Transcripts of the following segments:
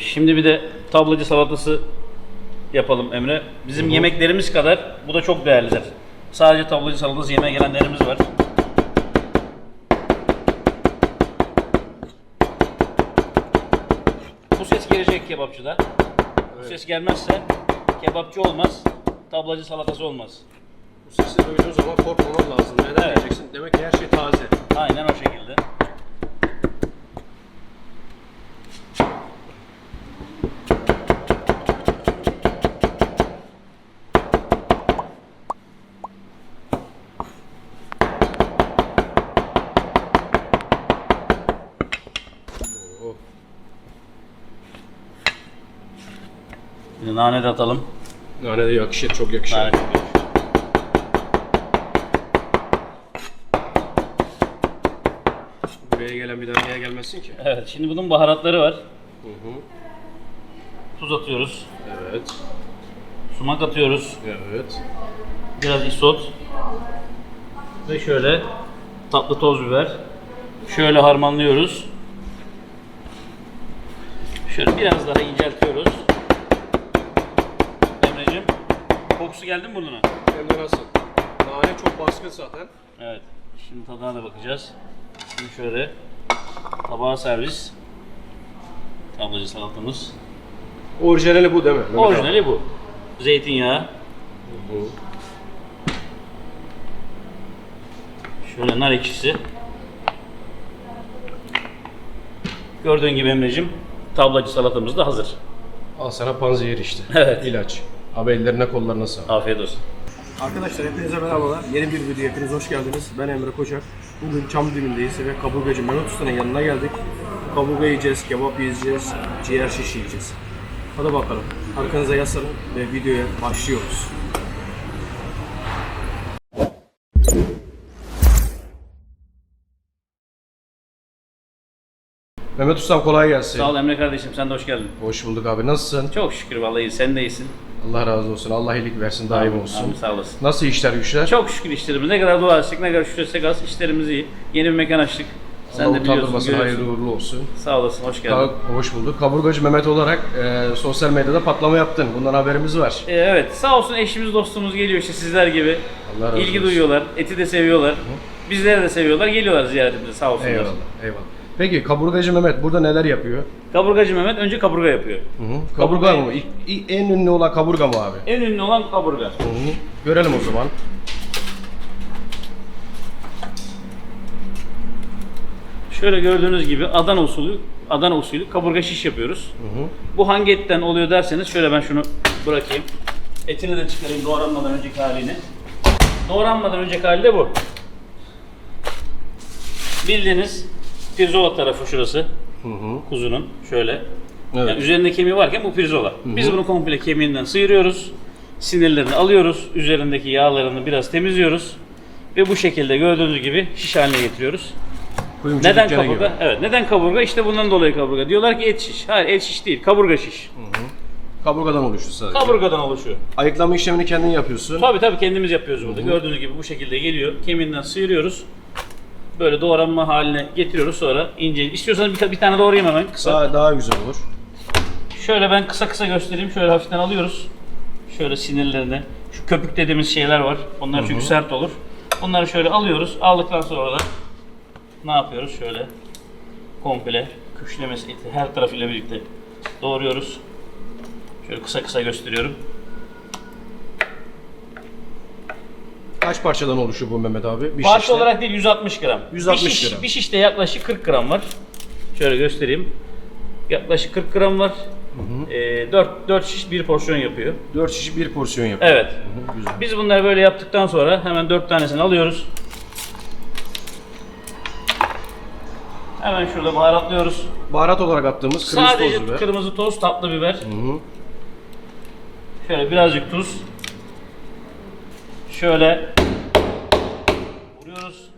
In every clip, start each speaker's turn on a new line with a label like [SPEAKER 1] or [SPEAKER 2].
[SPEAKER 1] Şimdi bir de tablacı salatası yapalım Emre. Bizim yemeklerimiz kadar bu da çok değerlidir. Sadece tablacı salatası yemeye gelenlerimiz var. Bu ses gelecek kebapçıda. Bu ses gelmezse kebapçı olmaz, tablacı salatası olmaz.
[SPEAKER 2] Bu sesi duyduğun zaman korkmaman lazım. Neden
[SPEAKER 1] Evet.
[SPEAKER 2] diyeceksin? Demek ki her şey taze.
[SPEAKER 1] Aynen o şekilde.
[SPEAKER 2] Oo.
[SPEAKER 1] Bir de nane de atalım.
[SPEAKER 2] Nane de yakışır, çok yakışır.
[SPEAKER 1] Nane çok.
[SPEAKER 2] Buraya gelen bir daha niye gelmezsin ki?
[SPEAKER 1] Evet, şimdi bunun baharatları var.
[SPEAKER 2] Hı hı.
[SPEAKER 1] Tuz atıyoruz,
[SPEAKER 2] Evet.
[SPEAKER 1] sumak atıyoruz,
[SPEAKER 2] Evet.
[SPEAKER 1] biraz isot ve şöyle tatlı toz biber. Şöyle harmanlıyoruz. Şöyle biraz daha inceltiyoruz. Emre'cim, kokusu geldi mi burnuna?
[SPEAKER 2] Hem de nasıl? Nane çok baskın zaten.
[SPEAKER 1] Evet. Şimdi tadına da bakacağız. Şimdi şöyle tabağa servis. Tablacı salatamız.
[SPEAKER 2] Orijinali bu değil mi? Mehmet?
[SPEAKER 1] Orijinali bu. Zeytinyağı.
[SPEAKER 2] Hı.
[SPEAKER 1] Şöyle nar ekşisi. Gördüğün gibi Emre'cim tablacı salatamız da hazır.
[SPEAKER 2] Al sana panzehir işte.
[SPEAKER 1] Evet.
[SPEAKER 2] İlaç. Abi ellerine kollarına sağlık.
[SPEAKER 1] Afiyet olsun.
[SPEAKER 2] Arkadaşlar hepinize merhabalar. Yeni bir videoya hepiniz hoş geldiniz. Ben Emre Koçak. Bugün Çam dibindeyiz ve kaburgacı Mehmet Usta'nın yanına geldik. Kaburga yiyeceğiz, kebap yiyeceğiz, ciğer şiş yiyeceğiz. Hadi bakalım. Arkanıza yaslanın ve videoya başlıyoruz. Mehmet Ustam kolay gelsin.
[SPEAKER 1] Sağ ol Emre kardeşim sen de hoş geldin.
[SPEAKER 2] Hoş bulduk abi. Nasılsın?
[SPEAKER 1] Çok şükür vallahi iyi. Sen de iyisin.
[SPEAKER 2] Allah razı olsun. Allah iyilik versin, daim olsun.
[SPEAKER 1] Amin, sağ olasın.
[SPEAKER 2] Nasıl işler güçler?
[SPEAKER 1] Çok şükür işlerimiz. Ne kadar dua etsek, ne kadar şükretsek az işlerimiz iyi. Yeni bir mekan açtık. Sen
[SPEAKER 2] Allah
[SPEAKER 1] de biliyorsun,
[SPEAKER 2] utandırmasın, hayırlı uğurlu olsun.
[SPEAKER 1] Sağ olasın, hoş geldin.
[SPEAKER 2] Ka- Hoş bulduk. Kaburgacı Mehmet olarak e, sosyal medyada patlama yaptın. Bundan haberimiz var.
[SPEAKER 1] Ee, evet, sağ olsun eşimiz dostumuz geliyor işte sizler gibi.
[SPEAKER 2] Allah razı
[SPEAKER 1] İlgi
[SPEAKER 2] olsun.
[SPEAKER 1] duyuyorlar, eti de seviyorlar. Bizleri de seviyorlar, geliyorlar ziyaretimize sağ olsunlar.
[SPEAKER 2] Eyvallah, eyvallah. Peki kaburgacı Mehmet burada neler yapıyor?
[SPEAKER 1] Kaburgacı Mehmet önce kaburga yapıyor.
[SPEAKER 2] Hı hı. Kaburga mı? İlk- ilk- en ünlü olan kaburga mı abi?
[SPEAKER 1] En ünlü olan kaburga.
[SPEAKER 2] Hı hı. Görelim o zaman.
[SPEAKER 1] Şöyle gördüğünüz gibi Adana usulü, Adana usulü kaburga şiş yapıyoruz.
[SPEAKER 2] Hı hı.
[SPEAKER 1] Bu hangi etten oluyor derseniz şöyle ben şunu bırakayım. Etini de çıkarayım doğranmadan önceki halini. Doğranmadan önceki hali de bu. Bildiğiniz pirzola tarafı şurası.
[SPEAKER 2] Hı hı.
[SPEAKER 1] Kuzunun şöyle.
[SPEAKER 2] Evet.
[SPEAKER 1] Yani üzerinde kemiği varken bu pirzola. Biz bunu komple kemiğinden sıyırıyoruz. Sinirlerini alıyoruz. Üzerindeki yağlarını biraz temizliyoruz. Ve bu şekilde gördüğünüz gibi şiş haline getiriyoruz.
[SPEAKER 2] Kuyumcu
[SPEAKER 1] Neden kaburga?
[SPEAKER 2] gibi.
[SPEAKER 1] Evet. Neden kaburga? İşte bundan dolayı kaburga. Diyorlar ki et şiş. Hayır et şiş değil. Kaburga şiş.
[SPEAKER 2] Kaburgadan oluşuyor sadece.
[SPEAKER 1] Kaburgadan oluşuyor.
[SPEAKER 2] Ayıklama işlemini kendin yapıyorsun.
[SPEAKER 1] Tabii tabii kendimiz yapıyoruz burada. Gördüğünüz gibi bu şekilde geliyor. Kemiğinden sıyırıyoruz. Böyle doğranma haline getiriyoruz sonra ince. İstiyorsanız bir, bir tane doğrayayım hemen kısa.
[SPEAKER 2] Daha, daha güzel olur.
[SPEAKER 1] Şöyle ben kısa kısa göstereyim. Şöyle hafiften alıyoruz. Şöyle sinirlerini. Şu köpük dediğimiz şeyler var. Onlar çünkü sert olur. Bunları şöyle alıyoruz. Aldıktan sonra da ne yapıyoruz? Şöyle komple küşlemesi eti her tarafıyla birlikte doğruyoruz. Şöyle kısa kısa gösteriyorum.
[SPEAKER 2] Kaç parçadan oluşuyor bu Mehmet abi? Bir
[SPEAKER 1] Parça
[SPEAKER 2] şişle.
[SPEAKER 1] olarak değil 160 gram.
[SPEAKER 2] 160
[SPEAKER 1] bir şiş,
[SPEAKER 2] gram.
[SPEAKER 1] Bir şişte yaklaşık 40 gram var. Şöyle göstereyim. Yaklaşık 40 gram var. Ee, 4, 4 şiş bir porsiyon yapıyor.
[SPEAKER 2] 4 şiş bir porsiyon yapıyor.
[SPEAKER 1] Evet.
[SPEAKER 2] Hı hı, Güzel.
[SPEAKER 1] Biz bunları böyle yaptıktan sonra hemen 4 tanesini alıyoruz. Hemen şurada baharatlıyoruz.
[SPEAKER 2] Baharat olarak attığımız kırmızı
[SPEAKER 1] Sadece
[SPEAKER 2] toz biber.
[SPEAKER 1] kırmızı toz, tatlı biber.
[SPEAKER 2] Hı hı.
[SPEAKER 1] Şöyle birazcık tuz. Şöyle vuruyoruz.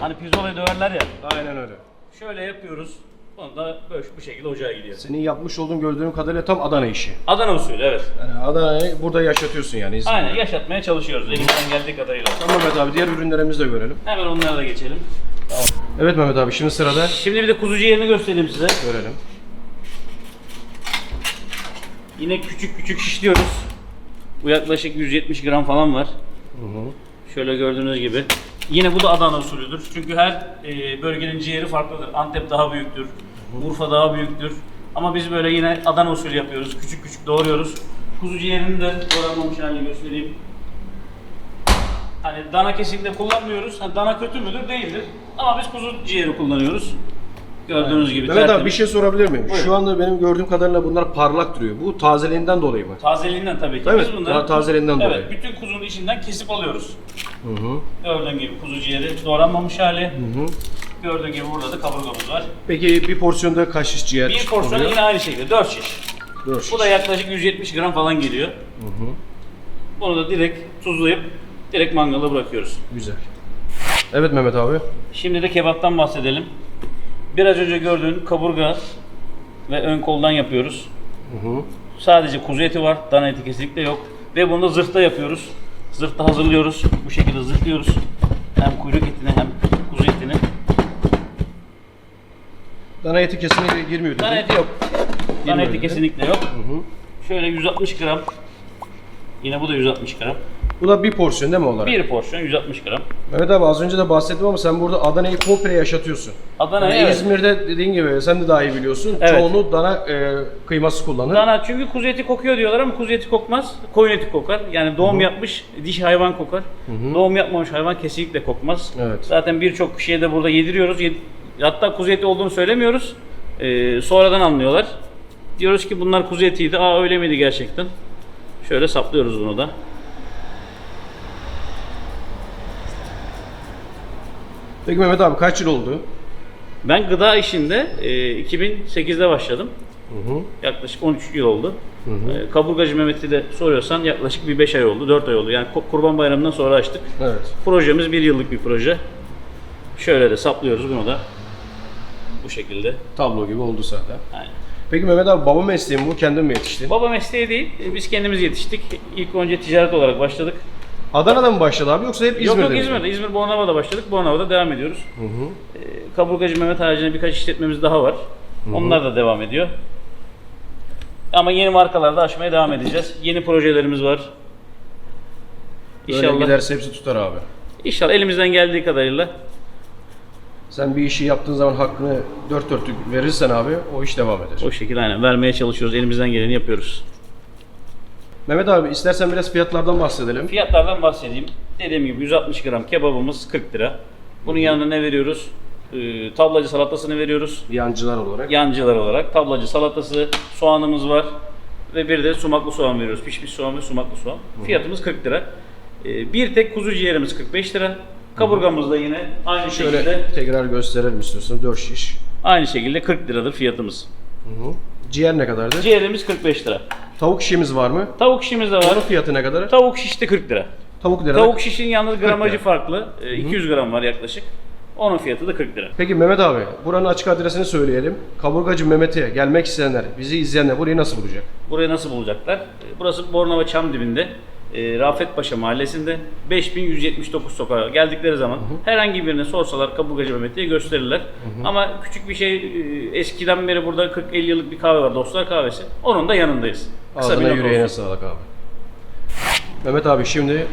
[SPEAKER 1] Hani pirzolayı döverler ya.
[SPEAKER 2] Aynen öyle.
[SPEAKER 1] Şöyle yapıyoruz. Onu da böyle bu şekilde ocağa gidiyor.
[SPEAKER 2] Senin yapmış olduğun gördüğüm kadarıyla tam Adana işi.
[SPEAKER 1] Adana usulü evet.
[SPEAKER 2] Yani Adana'yı burada yaşatıyorsun yani. İzmir'de.
[SPEAKER 1] Aynen yaşatmaya çalışıyoruz elimizden geldiği kadarıyla.
[SPEAKER 2] Tamam Mehmet abi diğer ürünlerimizi de görelim.
[SPEAKER 1] Hemen onlara da geçelim.
[SPEAKER 2] Evet Mehmet abi şimdi sırada
[SPEAKER 1] Şimdi bir de kuzu ciğerini göstereyim size.
[SPEAKER 2] görelim.
[SPEAKER 1] Yine küçük küçük şişliyoruz. Bu yaklaşık 170 gram falan var. Şöyle gördüğünüz gibi. Yine bu da Adana usulüdür. Çünkü her e, bölgenin ciğeri farklıdır. Antep daha büyüktür. Urfa daha büyüktür. Ama biz böyle yine Adana usulü yapıyoruz. Küçük küçük doğruyoruz. Kuzu ciğerini de doğranmamış halini göstereyim. Hani dana kesinlikle kullanmıyoruz. Ha, dana kötü müdür? Değildir. Ama biz kuzu ciğeri kullanıyoruz. Gördüğünüz gibi.
[SPEAKER 2] Mehmet abi bir şey sorabilir miyim?
[SPEAKER 1] Buyurun.
[SPEAKER 2] Şu anda benim gördüğüm kadarıyla bunlar parlak duruyor. Bu tazeliğinden dolayı mı?
[SPEAKER 1] Tazeliğinden tabii ki.
[SPEAKER 2] Evet,
[SPEAKER 1] Biz bunları
[SPEAKER 2] daha tazeliğinden
[SPEAKER 1] evet,
[SPEAKER 2] dolayı.
[SPEAKER 1] bütün kuzunun içinden kesip alıyoruz.
[SPEAKER 2] Hı hı.
[SPEAKER 1] Gördüğün gibi kuzu ciğeri doğranmamış hali.
[SPEAKER 2] Hı hı.
[SPEAKER 1] Gördüğün gibi burada da kaburgamız var.
[SPEAKER 2] Peki bir porsiyonda kaç şiş ciğer
[SPEAKER 1] Bir porsiyon yine aynı şekilde 4 şiş.
[SPEAKER 2] Dört şiş.
[SPEAKER 1] Bu da yaklaşık 170 gram falan geliyor. Bunu da direkt tuzlayıp direkt mangala bırakıyoruz.
[SPEAKER 2] Güzel. Evet Mehmet abi.
[SPEAKER 1] Şimdi de kebaptan bahsedelim. Biraz önce gördüğün kaburga ve ön koldan yapıyoruz.
[SPEAKER 2] Hı hı.
[SPEAKER 1] Sadece kuzu eti var, dana eti kesinlikle yok. Ve bunu da zırhta yapıyoruz. Zırhta hazırlıyoruz. Bu şekilde zırhlıyoruz. Hem kuyruk etini hem kuzu etini.
[SPEAKER 2] Dana eti kesinlikle girmiyor.
[SPEAKER 1] Dana
[SPEAKER 2] dedin.
[SPEAKER 1] eti yok. Dana eti
[SPEAKER 2] dedi.
[SPEAKER 1] kesinlikle yok.
[SPEAKER 2] Hı hı.
[SPEAKER 1] Şöyle 160 gram. Yine bu da 160 gram.
[SPEAKER 2] Bu da bir porsiyon değil mi olarak?
[SPEAKER 1] Bir porsiyon 160 gram.
[SPEAKER 2] Mehmet abi az önce de bahsettim ama sen burada Adana'yı komple yaşatıyorsun.
[SPEAKER 1] Adana
[SPEAKER 2] Yani
[SPEAKER 1] evet.
[SPEAKER 2] İzmir'de dediğin gibi sen de daha iyi biliyorsun.
[SPEAKER 1] Evet.
[SPEAKER 2] Çoğunluğu dana e, kıyması kullanır.
[SPEAKER 1] Dana çünkü kuzu eti kokuyor diyorlar ama kuzu eti kokmaz. Koyun eti kokar. Yani doğum yapmış diş hayvan kokar. Doğum yapmamış hayvan kesinlikle kokmaz.
[SPEAKER 2] Evet.
[SPEAKER 1] Zaten birçok kişiye de burada yediriyoruz. Yed- Hatta kuzu eti olduğunu söylemiyoruz. Ee, sonradan anlıyorlar. Diyoruz ki bunlar kuzu etiydi. Aa öyle miydi gerçekten? Şöyle saplıyoruz bunu da.
[SPEAKER 2] Peki Mehmet abi kaç yıl oldu?
[SPEAKER 1] Ben gıda işinde e, 2008'de başladım.
[SPEAKER 2] Hı hı.
[SPEAKER 1] Yaklaşık 13 yıl oldu. E, kaburgacı Mehmet'i de soruyorsan yaklaşık bir 5 ay oldu, 4 ay oldu. Yani Kurban Bayramı'ndan sonra açtık.
[SPEAKER 2] Evet.
[SPEAKER 1] Projemiz bir yıllık bir proje. Şöyle de saplıyoruz bunu da. Bu şekilde.
[SPEAKER 2] Tablo gibi oldu zaten.
[SPEAKER 1] Aynen.
[SPEAKER 2] Peki Mehmet abi baba mesleğin bu kendin mi yetiştin?
[SPEAKER 1] Baba mesleği değil, biz kendimiz yetiştik. İlk önce ticaret olarak başladık.
[SPEAKER 2] Adana'da mı başladı abi yoksa hep İzmir'de
[SPEAKER 1] yok yok
[SPEAKER 2] mi?
[SPEAKER 1] İzmir'de, İzmir Bornova'da başladık. Bornova'da devam ediyoruz.
[SPEAKER 2] Hı hı.
[SPEAKER 1] E, Kaburgacı Mehmet haricinde birkaç işletmemiz daha var. Onlar da devam ediyor. Ama yeni markalarda açmaya devam edeceğiz. Yeni projelerimiz var.
[SPEAKER 2] Böyle
[SPEAKER 1] İnşallah.
[SPEAKER 2] giderse hepsi tutar abi.
[SPEAKER 1] İnşallah elimizden geldiği kadarıyla
[SPEAKER 2] Sen bir işi yaptığın zaman hakkını dört dörtlük verirsen abi o iş devam eder.
[SPEAKER 1] o şekilde aynen vermeye çalışıyoruz. Elimizden geleni yapıyoruz.
[SPEAKER 2] Mehmet abi istersen biraz fiyatlardan bahsedelim.
[SPEAKER 1] Fiyatlardan bahsedeyim. Dediğim gibi 160 gram kebabımız 40 lira. Bunun yanına ne veriyoruz? Ee, tablacı salatasını veriyoruz.
[SPEAKER 2] Yancılar olarak.
[SPEAKER 1] Yancılar olarak tablacı salatası, soğanımız var. Ve bir de sumaklı soğan veriyoruz. Pişmiş soğan ve sumaklı soğan. Fiyatımız 40 lira. Ee, bir tek kuzu ciğerimiz 45 lira. Kaburgamız da yine aynı
[SPEAKER 2] Şöyle
[SPEAKER 1] şekilde
[SPEAKER 2] tekrar gösterelim istiyorsan 4 şiş.
[SPEAKER 1] aynı şekilde 40 liradır fiyatımız.
[SPEAKER 2] Hı hı. Ciğer ne kadardı?
[SPEAKER 1] Ciğerimiz 45 lira.
[SPEAKER 2] Tavuk şişimiz var mı?
[SPEAKER 1] Tavuk şişimiz de var.
[SPEAKER 2] Onun fiyatı ne kadar?
[SPEAKER 1] Tavuk şiş de 40 lira.
[SPEAKER 2] Tavuk lira.
[SPEAKER 1] Tavuk şişin yalnız gramajı farklı. Ee, 200 gram var yaklaşık. Onun fiyatı da 40 lira.
[SPEAKER 2] Peki Mehmet abi buranın açık adresini söyleyelim. Kaburgacı Mehmet'e gelmek isteyenler, bizi izleyenler burayı nasıl bulacak?
[SPEAKER 1] Burayı nasıl bulacaklar? Ee, Burası Bornova Çam dibinde. E, Rafet Paşa mahallesinde 5179 sokağa geldikleri zaman herhangi birine sorsalar Kaburgacı Mehmet diye gösterirler. Ama küçük bir şey e, eskiden beri burada 40-50 yıllık bir kahve var Dostlar Kahvesi. Onun da yanındayız. Kısa
[SPEAKER 2] Ağzına
[SPEAKER 1] bir
[SPEAKER 2] yüreğine
[SPEAKER 1] olsun.
[SPEAKER 2] sağlık abi. Mehmet abi şimdi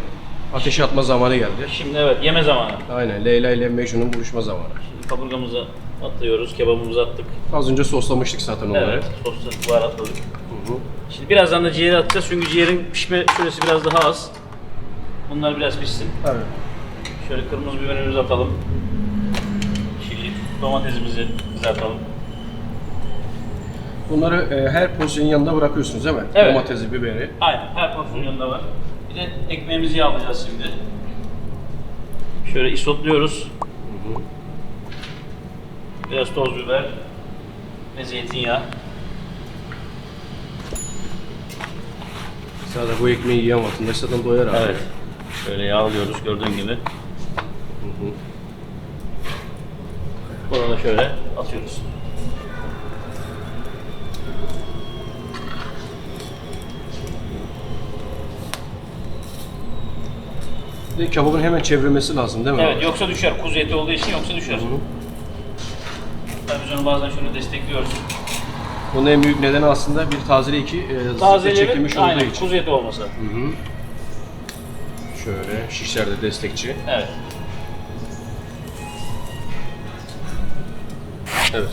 [SPEAKER 2] ateşe atma zamanı geldi.
[SPEAKER 1] Şimdi evet yeme zamanı.
[SPEAKER 2] Aynen Leyla ile Mecnun'un buluşma zamanı.
[SPEAKER 1] Şimdi kaburgamızı atıyoruz, kebabımızı attık.
[SPEAKER 2] Az önce soslamıştık zaten onları.
[SPEAKER 1] Evet, sosla baharatladık.
[SPEAKER 2] Hı.
[SPEAKER 1] Şimdi birazdan da ciğeri atacağız çünkü ciğerin pişme süresi biraz daha az. Bunlar biraz pişsin.
[SPEAKER 2] Evet.
[SPEAKER 1] Şöyle kırmızı biberimizi atalım. Çili, domatesimizi kızartalım.
[SPEAKER 2] Bunları e, her pozisyonun yanında bırakıyorsunuz değil mi?
[SPEAKER 1] Evet.
[SPEAKER 2] Domatesi, biberi.
[SPEAKER 1] Aynen, her porsiyon yanında var. Bir de ekmeğimizi yağlayacağız şimdi. Şöyle isotluyoruz. Biraz toz biber ve zeytinyağı.
[SPEAKER 2] Zaten bu ekmeği yiyen vatandaş zaten doyar abi.
[SPEAKER 1] Evet. Şöyle yağlıyoruz gördüğün gibi. Bunu da şöyle atıyoruz.
[SPEAKER 2] Bir de kebabın hemen çevrilmesi lazım değil mi?
[SPEAKER 1] Evet yoksa düşer. Kuzu eti olduğu için yoksa düşer. Tabii biz onu bazen şöyle destekliyoruz.
[SPEAKER 2] Bunun en büyük nedeni aslında bir tazeli iki e,
[SPEAKER 1] Tazelerin
[SPEAKER 2] çekilmiş olduğu
[SPEAKER 1] aynen
[SPEAKER 2] için.
[SPEAKER 1] kuzu eti olması.
[SPEAKER 2] Şöyle şişler de destekçi.
[SPEAKER 1] Evet.
[SPEAKER 2] Evet.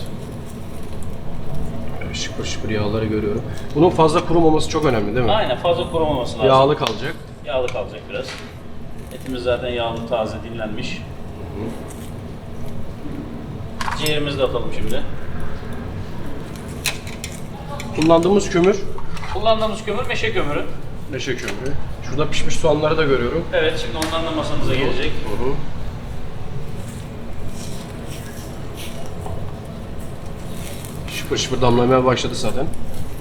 [SPEAKER 2] Evet, Şıpır şıpır yağları görüyorum. Bunun fazla kurumaması çok önemli değil mi?
[SPEAKER 1] Aynen fazla kurumaması lazım.
[SPEAKER 2] Yağlı kalacak.
[SPEAKER 1] Yağlı kalacak biraz. Etimiz zaten yağlı, taze, dinlenmiş. Ciğerimizi de atalım şimdi.
[SPEAKER 2] Kullandığımız kömür,
[SPEAKER 1] Kullandığımız kömür meşe kömürü.
[SPEAKER 2] neşe kömürü. Şurada pişmiş soğanları da görüyorum.
[SPEAKER 1] Evet şimdi ondan da masamıza gelecek.
[SPEAKER 2] Hı. Şıpır şıpır damlamaya başladı zaten.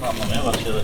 [SPEAKER 1] Anlamaya başladı.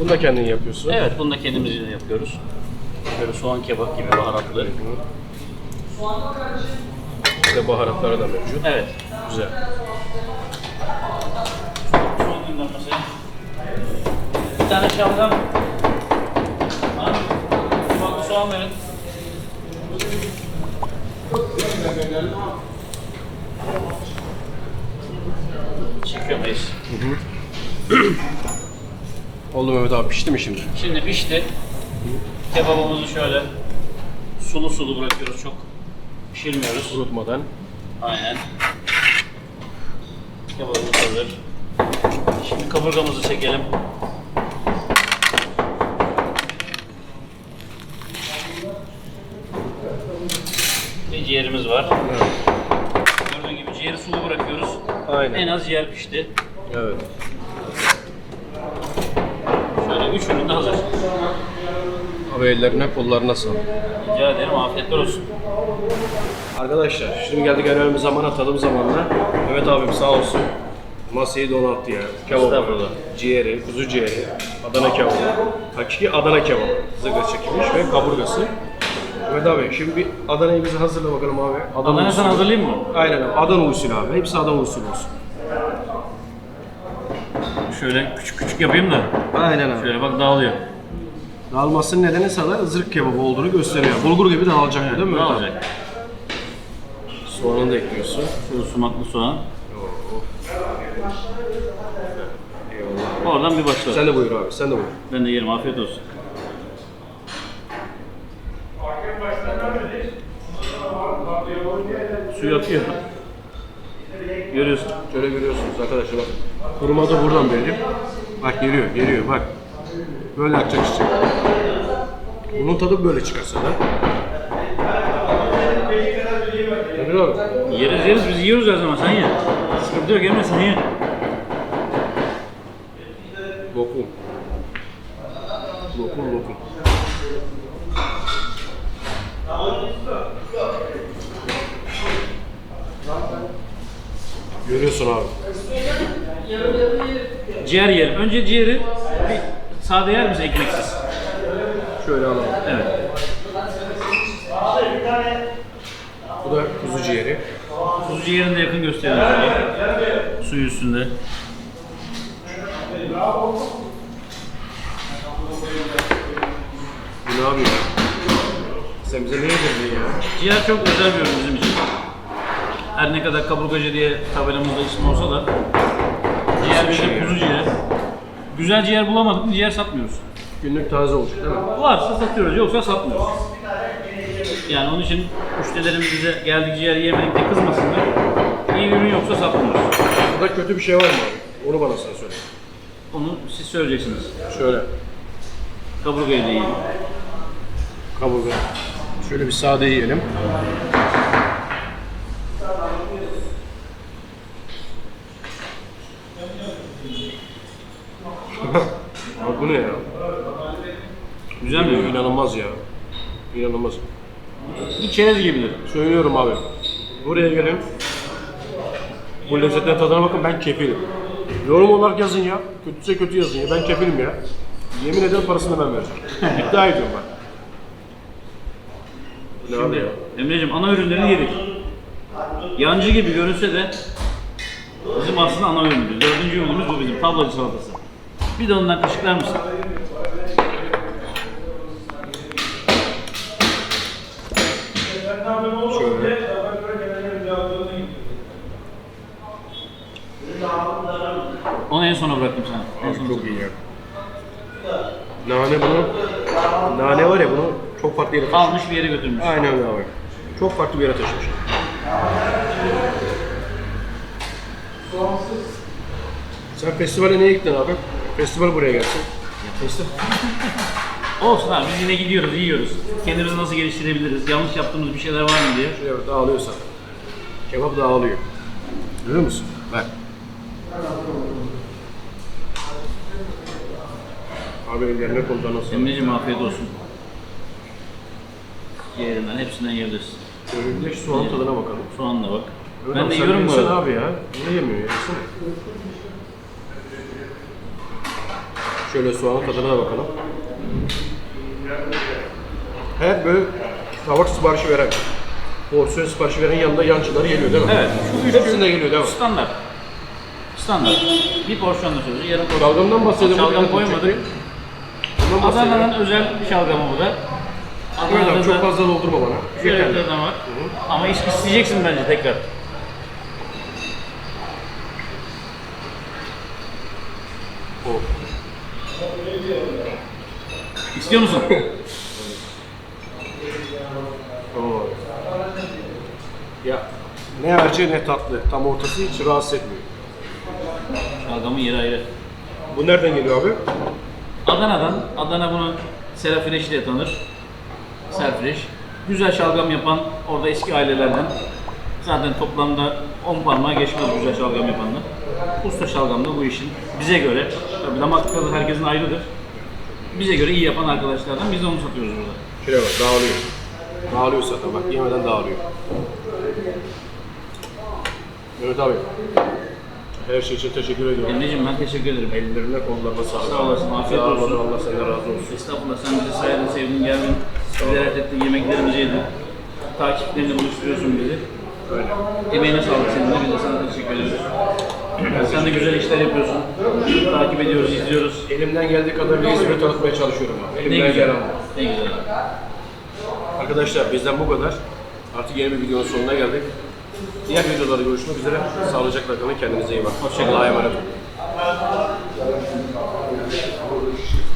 [SPEAKER 2] Bunu da kendin yapıyorsun.
[SPEAKER 1] Evet bunu da kendimiz yapıyoruz. Böyle soğan kebap gibi baharatlı.
[SPEAKER 2] De baharatları da mevcut.
[SPEAKER 1] Evet.
[SPEAKER 2] Güzel.
[SPEAKER 1] Bir tane şalgam. Bak soğan verin. Çekiyoruz.
[SPEAKER 2] Oldu Mehmet abi pişti mi şimdi?
[SPEAKER 1] Şimdi pişti. Kebabımızı şöyle sulu sulu bırakıyoruz çok pişirmiyoruz.
[SPEAKER 2] Unutmadan.
[SPEAKER 1] Aynen. Kebabımız hazır. Şimdi kaburgamızı çekelim. Ciğerimiz var.
[SPEAKER 2] Evet.
[SPEAKER 1] Gördüğün gibi ciğeri sulu bırakıyoruz.
[SPEAKER 2] Aynen.
[SPEAKER 1] En az ciğer pişti.
[SPEAKER 2] Evet.
[SPEAKER 1] Şöyle üç ürün de hazır.
[SPEAKER 2] Abi ellerine kollarına sağlık.
[SPEAKER 1] Rica ederim afiyetler olsun.
[SPEAKER 2] Arkadaşlar şimdi geldik en önemli zaman atalım zamanla. Mehmet abim sağ olsun. Masayı donattı ya. Kebabı, ciğeri, kuzu ciğeri, Adana kebabı. Hakiki Adana kebabı. Zırga çekilmiş ve kaburgası. Mehmet abi şimdi bir Adana'yı bize hazırla bakalım abi.
[SPEAKER 1] Adana
[SPEAKER 2] usulü.
[SPEAKER 1] sana hazırlayayım mı?
[SPEAKER 2] Aynen abi. Adana usulü abi. Hepsi Adana usulü olsun.
[SPEAKER 1] Şöyle küçük küçük yapayım da.
[SPEAKER 2] Aynen abi.
[SPEAKER 1] Şöyle bak dağılıyor.
[SPEAKER 2] Dağılmasının nedeni sana zırh kebabı olduğunu gösteriyor. Bulgur gibi dağılacak bu değil mi?
[SPEAKER 1] Olacak?
[SPEAKER 2] Soğanını da ekliyorsun.
[SPEAKER 1] Şöyle sumaklı soğan.
[SPEAKER 2] Eyvallah.
[SPEAKER 1] Oradan bir başlayalım.
[SPEAKER 2] Sen de buyur abi. Sen de buyur.
[SPEAKER 1] Ben de yerim afiyet olsun. Suyu akıyor. Görüyorsun.
[SPEAKER 2] Şöyle görüyorsunuz arkadaşlar bak. Kuruma da buradan belli. Bak geliyor, geliyor bak. Böyle akacak işte. Bunun tadı böyle çıkarsa da. Ne kadar?
[SPEAKER 1] Yeriz yeriz biz yiyoruz her zaman sen ye. Sıkıntı yok yeme sen ye.
[SPEAKER 2] Lokum. Lokum, lokum. Görüyorsun abi.
[SPEAKER 1] Ciğer yerim. Önce ciğeri bir sade yer misin ekmeksiz?
[SPEAKER 2] Şöyle alalım.
[SPEAKER 1] Evet.
[SPEAKER 2] Bu da kuzu ciğeri.
[SPEAKER 1] Kuzu ciğerini de yakın gösterelim şöyle. Suyu üstünde.
[SPEAKER 2] Bu ne abi ya? Sen bize ne yedirdin ya?
[SPEAKER 1] Ciğer çok özel bir ürün bizim için. Her ne kadar kaburgacı diye tabelamızda isim olsa da ciğer
[SPEAKER 2] bir şey
[SPEAKER 1] kuzu ciğer. Güzel ciğer bulamadık mı ciğer satmıyoruz.
[SPEAKER 2] Günlük taze olacak değil mi?
[SPEAKER 1] Varsa satıyoruz yoksa satmıyoruz. Yani onun için müşterilerimiz bize geldik ciğer yemedik de kızmasınlar. İyi ürün yoksa satmıyoruz.
[SPEAKER 2] Burada kötü bir şey var mı abi? Onu bana sen söyle.
[SPEAKER 1] Onu siz söyleyeceksiniz.
[SPEAKER 2] Şöyle
[SPEAKER 1] Kaburgayı da yiyelim.
[SPEAKER 2] kaburga. Şöyle bir sade yiyelim. Abi bu ne ya?
[SPEAKER 1] Güzel mi?
[SPEAKER 2] İnanılmaz ya. İnanılmaz.
[SPEAKER 1] Çerez gibidir.
[SPEAKER 2] Söylüyorum abi. Buraya gelin. Bu lezzetten tadına bakın ben kefilim. Yorum olarak yazın ya. Kötüse kötü yazın ya. Ben kefilim ya. Yemin ederim parasını ben vereceğim. İddia ediyorum ben. Ne abi ya?
[SPEAKER 1] Emre'cim ana ürünlerini yedik. Yancı gibi görünse de bizim aslında ana ürünümüz. Dördüncü ürünümüz bu bizim tablacı salatası. Bir de ondan kaşıklar mısın?
[SPEAKER 2] Şöyle.
[SPEAKER 1] Onu en sona bıraktım sana. En
[SPEAKER 2] Abi
[SPEAKER 1] sona
[SPEAKER 2] çok iyi ya. Nane bunu, nane var ya bunu çok farklı yere taşımış.
[SPEAKER 1] Almış bir yere götürmüş.
[SPEAKER 2] Aynen öyle abi. Çok farklı bir yere taşımış. Sen festivale niye gittin abi? Festival buraya gelsin. Festival.
[SPEAKER 1] Olsun abi biz yine gidiyoruz, yiyoruz. Kendimizi nasıl geliştirebiliriz, yanlış yaptığımız bir şeyler var mı diye.
[SPEAKER 2] Evet dağılıyorsa. Kebap dağılıyor. Görüyor musun? Bak. Abi ellerine konuda nasıl?
[SPEAKER 1] Emre'cim afiyet olsun. Yerinden hepsinden yiyebilirsin.
[SPEAKER 2] De şu soğan tadına bakalım.
[SPEAKER 1] Soğanla bak.
[SPEAKER 2] Evet
[SPEAKER 1] ben de yiyorum bu arada.
[SPEAKER 2] abi ya. Niye yemiyor? Yesene. Şöyle soğanın tadına da bakalım. Hep böyle tabak siparişi veren, porsiyon siparişi veren yanında yancıları geliyor değil mi?
[SPEAKER 1] Evet.
[SPEAKER 2] Şu hepsinde geliyor değil mi?
[SPEAKER 1] Standart. Standart. Bir porsiyonla sözü, yarım porsiyon.
[SPEAKER 2] Şalgamdan bahsedelim.
[SPEAKER 1] Şalgam koymadık. Adana'nın özel şalgamı bu da.
[SPEAKER 2] Evet
[SPEAKER 1] Adana'da
[SPEAKER 2] çok fazla doldurma bana. Yeterli.
[SPEAKER 1] tadı var. Ama is- isteyeceksin bence tekrar.
[SPEAKER 2] Oh.
[SPEAKER 1] İstiyor musun?
[SPEAKER 2] Oo. Ya ne acı ne tatlı. Tam ortası hiç rahatsız etmiyor.
[SPEAKER 1] Şalgamın yeri ayrı.
[SPEAKER 2] Bu nereden geliyor abi?
[SPEAKER 1] Adana'dan, Adana bunu Serafreş diye tanır. Serfreş. Güzel şalgam yapan orada eski ailelerden. Zaten toplamda 10 parmağa geçmez güzel şalgam yapanlar. Usta şalgam da bu işin bize göre, tabii damak tadı herkesin ayrıdır. Bize göre iyi yapan arkadaşlardan biz onu satıyoruz burada.
[SPEAKER 2] Şuraya bak dağılıyor. Dağılıyor zaten bak yemeden dağılıyor. Mehmet abi. Her şey için teşekkür ediyorum.
[SPEAKER 1] Emre'cim ben teşekkür ederim.
[SPEAKER 2] Ellerine kollarına sağlık.
[SPEAKER 1] Sağ olasın, afiyet
[SPEAKER 2] Sağ
[SPEAKER 1] olsun.
[SPEAKER 2] Allah senden razı olsun.
[SPEAKER 1] Estağfurullah sen bizi sayedin, sevdin, geldin. Ziyaret ettin, yemeklerimizi yedin. Takiplerini buluşturuyorsun bizi.
[SPEAKER 2] Öyle.
[SPEAKER 1] Emeğine sağlık senin de, biz de sana teşekkür ederiz. Sen de güzel işler yapıyorsun. Takip ediyoruz, izliyoruz.
[SPEAKER 2] Elimden geldiği kadarıyla hizmet tanıtmaya çalışıyorum abi.
[SPEAKER 1] Ne
[SPEAKER 2] Elimden
[SPEAKER 1] güzel.
[SPEAKER 2] gelen.
[SPEAKER 1] Ne güzel.
[SPEAKER 2] Arkadaşlar bizden bu kadar. Artık yeni bir videonun sonuna geldik. Diğer videolarda görüşmek üzere. Sağlıcakla kalın. Kendinize iyi bakın.
[SPEAKER 1] Hoşça kalın.
[SPEAKER 2] Allah'a emanet olun.